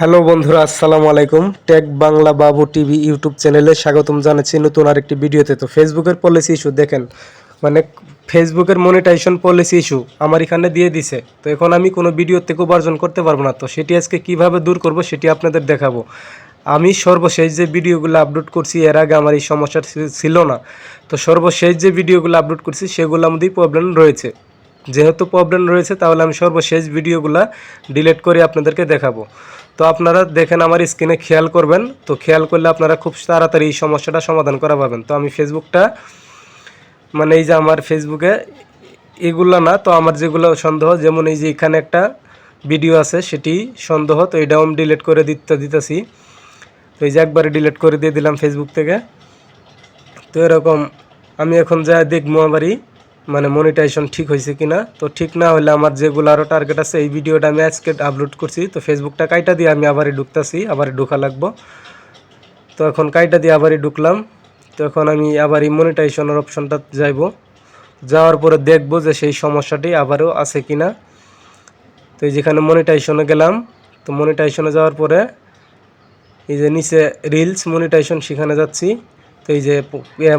Hello বন্ধুরা, আসসালামু আলাইকুম। টেক বাংলা বাবু টিভি ইউটিউব চ্যানেলে স্বাগতম জানাচ্ছি নতুন আরেকটি ভিডিওতে। তো ফেসবুকের পলিসি ইস্যু দেখেন মানে ফেসবুকের মনিটাইজেশন পলিসি ইস্যু আমার এখানে দিয়ে দিছে। তো এখন আমি কোনো ভিডিও থেকে উপার্জন করতে পারব না। তো সেটি আজকে কীভাবে দূর করব সেটি আপনাদের দেখাবো। আমি সর্বশেষ যে ভিডিওগুলো আপলোড করছি, এর আগে আমার এই সমস্যা ছিল না। তো সর্বশেষ যে ভিডিওগুলো আপলোড করছি সেগুলোর মধ্যেই প্রবলেম রয়েছে। যেহেতু প্রবলেম রয়েছে, তাহলে আমি সর্বশেষ ভিডিওগুলো ডিলিট করে আপনাদেরকে দেখাবো। তো আপনারা দেখেন আমার স্ক্রিনে খেয়াল করবেন। তো খেয়াল করলে আপনারা খুব তাড়াতাড়ি এই সমস্যাটা সমাধান করা পাবেন। তো আমি ফেসবুকটা মানে এই যে আমার ফেসবুকে এগুলো না, তো আমার যেগুলো সন্দেহ, যেমন এই যে এখানে একটা ভিডিও আছে, সেটি সন্দেহ, তো এটাও আমি ডিলিট করে দিতে, দিতেছি। তো এই যে একবারে ডিলিট করে দিয়ে দিলাম ফেসবুক থেকে। তো এরকম, আমি এখন যা দেখব আমারই মানে মনিটাইজেশন ঠিক হয়েছে কিনা? তো ঠিক না হলে আমার যেগুলো আরও টার্গেট আছে, এই ভিডিওটা আমি আজকে আপলোড করছি। তো ফেসবুকটা কাইটা দিয়ে আমি আবারই ঢুকতেছি, আবারই ঢোকা লাগবো। তো এখন কাইটা দিয়ে আবারই ঢুকলাম। তো এখন আমি আবারই মনিটাইজেশনের অপশনটা যাইব। যাওয়ার পরে দেখব যে সেই সমস্যাটি আবারও আছে কিনা। তো এই যেখানে মনিটাইজেশনে গেলাম, তো মনিটাইজেশনে যাওয়ার পরে এই যে নিচে রিলস মনিটাইজেশন সেখানে যাচ্ছি। তো এই যে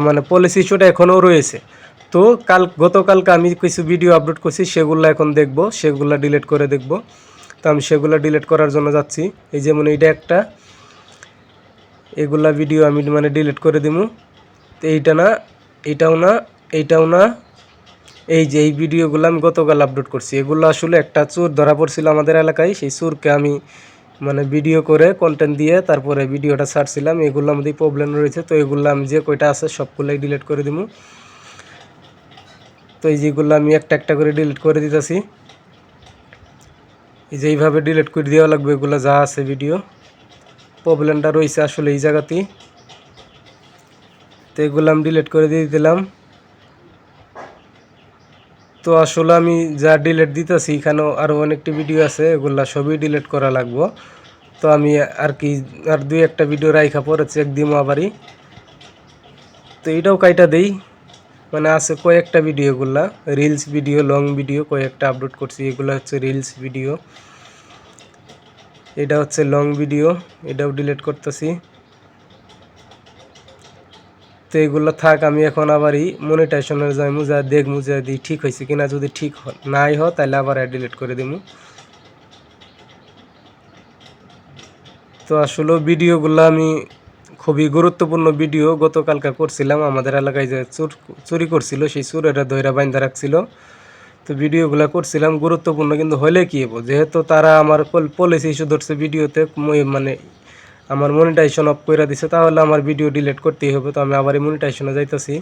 মানে পলিসি ইস্যুটা এখনও রয়েছে। তো কাল, গতকালকে আমি কিছু ভিডিও আপলোড করছি, সেগুলো এখন দেখব, সেগুলো ডিলিট করে দেখব। তো আমি সেগুলো ডিলিট করার জন্য যাচ্ছি। এই যেমন এইটা একটা, এগুলা ভিডিও আমি মানে ডিলিট করে দিমু। তো এইটা না এইটাও না এইটাও না। এই যে এই ভিডিওগুলো আমি গতকাল আপলোড করছি। এগুলো আসলে একটা চোর ধরা পড়ছিল আমাদের এলাকায়। সেই চোরকে আমি মানে ভিডিও করে কন্টেন্ট দিয়ে তারপরে ভিডিওটা ছাড়ছিলাম। এগুলোর মধ্যেই প্রবলেম রয়েছে। তো এগুলো আমি যে কয়টা আছে সবগুলোই ডিলিট করে দিমু। তো এই যেগুলো আমি একটা একটা করে ডিলিট করে দিতেছি। এই যে এইভাবে ডিলিট করে দেওয়া লাগবে, এগুলো যা আছে ভিডিও প্রবলেমটা রয়েছে আসলে এই জায়গাতেই তো এগুলো আমি ডিলিট করে দিয়ে দিলাম। তো আসলে আমি যা ডিলিট দিতেছি, এখানেও আরও অনেকটি ভিডিও আছে, এগুলা সবই ডিলিট করা লাগবো। তো আমি আর কি, আর দুই একটা ভিডিও রাইখা পরে চেক দিমো আবারই। তো এটাও কাইটা দেই। মানে আছে কয়েকটা ভিডিওগুলা রিলস ভিডিও লং ভিডিও কয়েকটা আপলোড করছি। এগুলো হচ্ছে রিলস ভিডিও এটা হচ্ছে লং ভিডিও এটাও ডিলিট করতেছি। তো এগুলো থাক, আমি এখন আবারই মনিটাইজেশনের যাইমু যা দেখমু যে দি ঠিক হয়েছে কিনা। যদি ঠিক নাই হয় তাহলে আবার ডিলিট করে দিমু। তো আসলে ভিডিওগুলো আমি খুবই গুরুত্বপূর্ণ ভিডিও গতকালকে করছিলাম। আমাদের এলাকায় যে চুর চুরি করছিল, সেই চুরেরা দইরা বাইন্দা রাখছিল। তো ভিডিওগুলো করছিলাম, গুরুত্বপূর্ণ কিন্তু হলে কি হব? যেহেতু তারা আমার পলিসি ইস্যু ধরছে ভিডিওতে মানে আমার মনিটাইজেশন অফ করে দিছে, তাহলে আমার ভিডিও ডিলিট করতেই হবে। তো আমি আবার এই মনিটাইজেশনে যাইতেছি।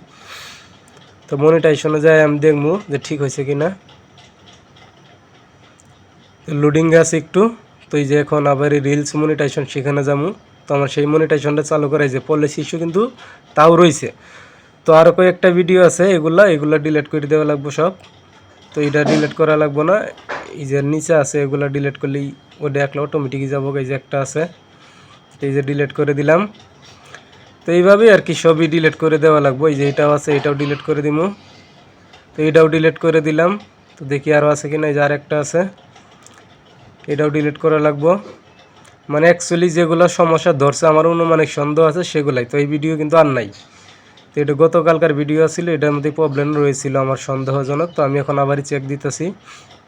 তো মনিটাইজেশনে যাই আমি দেখব যে ঠিক হয়েছে কি না লোডিং আছে একটু। তো এই যে এখন আবার রিলস মনিটাইজেশন সেখানে যাব তো আমার সেই মনিটাইজেশনটা চালু করাই যে পলিসি ইস্যু কিন্তু তাও রয়েছে। তো আরও কয়েকটা ভিডিও আছে এগুলা এগুলা ডিলেট করে দেওয়া লাগবে সব। তো এটা ডিলেট করা লাগবে না। এই যে নিচে আছে, এগুলা ডিলিট করলেই ওটা একলা অটোমেটিকই যাব। এই যে একটা আছে এই যে ডিলিট করে দিলাম। তো এইভাবেই আর কি সবই ডিলেট করে দেওয়া লাগবে। এই যে এটাও আছে, এটাও ডিলিট করে দিমু। তো এটাও ডিলিট করে দিলাম। তো দেখি আরও আছে কিনা, এই যে আর একটা আছে, এটাও ডিলিট করা লাগবো। মানে অ্যাকচুয়ালি যেগুলো সমস্যা ধরছে, আমার অনুমানিক সন্দেহ আছে সেগুলাই। তো এই ভিডিও কিন্তু আর নাই। তো এটা গতকালকার ভিডিও ছিল এটার মধ্যে প্রবলেম রয়েছিল আমার সন্দেহজনক। তো আমি এখন আবারই চেক দিতেছি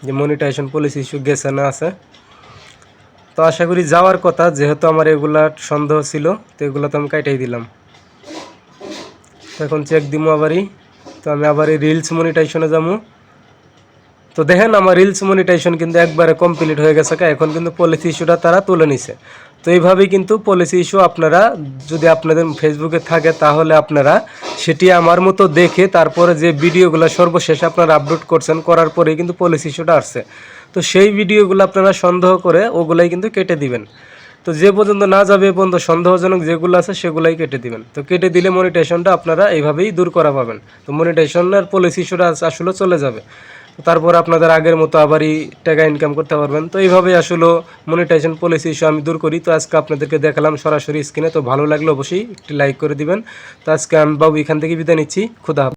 যে মনিটাইজেশন পলিসি ইস্যু গেছে না আছে। তো আশা করি যাওয়ার কথা, যেহেতু আমার এগুলা সন্দেহ ছিল, তো এগুলো তো আমি কাইটাই দিলাম। তো এখন চেক দিমু আবারই। তো আমি আবারই রিলস মনিটাইজেশনে যাব তো দেখেন আমার রিলস মনিটাইজেশন কিন্তু একবারে কমপ্লিট হয়ে গেছে এখন কিন্তু পলিসি ইস্যুটা তারা তুলে নিছে। তো এইভাবেই কিন্তু পলিসি ইস্যু আপনারা যদি আপনাদের ফেসবুকে থাকে তাহলে আপনারা সেটি আমার মতো দেখে তারপরে যে ভিডিওগুলো সর্বশেষ আপনারা আপলোড করছেন করার পরেই কিন্তু পলিসি ইস্যুটা আসছে। তো সেই ভিডিওগুলো আপনারা সন্দেহ করে ওগুলাই কিন্তু কেটে দিবেন। তো যে পর্যন্ত না যাবে এ পর্যন্ত সন্দেহজনক যেগুলো আছে সেগুলাই কেটে দিবেন। তো কেটে দিলে মনিটাইজেশনটা আপনারা এইভাবেই দূর করা পাবেন। তো মনিটাইজেশনের পলিসি ইস্যুটা আসলে চলে যাবে। তারপর আপনাদের আগের মতো আবারই টাকা ইনকাম করতে পারবেন। তো এইভাবে আসলে মনিটাইজেশন পলিসি ইস্যু আমি দূর করি। তো আজকে আপনাদেরকে দেখালাম সরাসরি স্ক্রিনে তো ভালো লাগলে অবশ্যই একটি লাইক করে দিবেন। তো আজকে আমি বাবু এখান থেকে বিদায় নিচ্ছি। খুদা।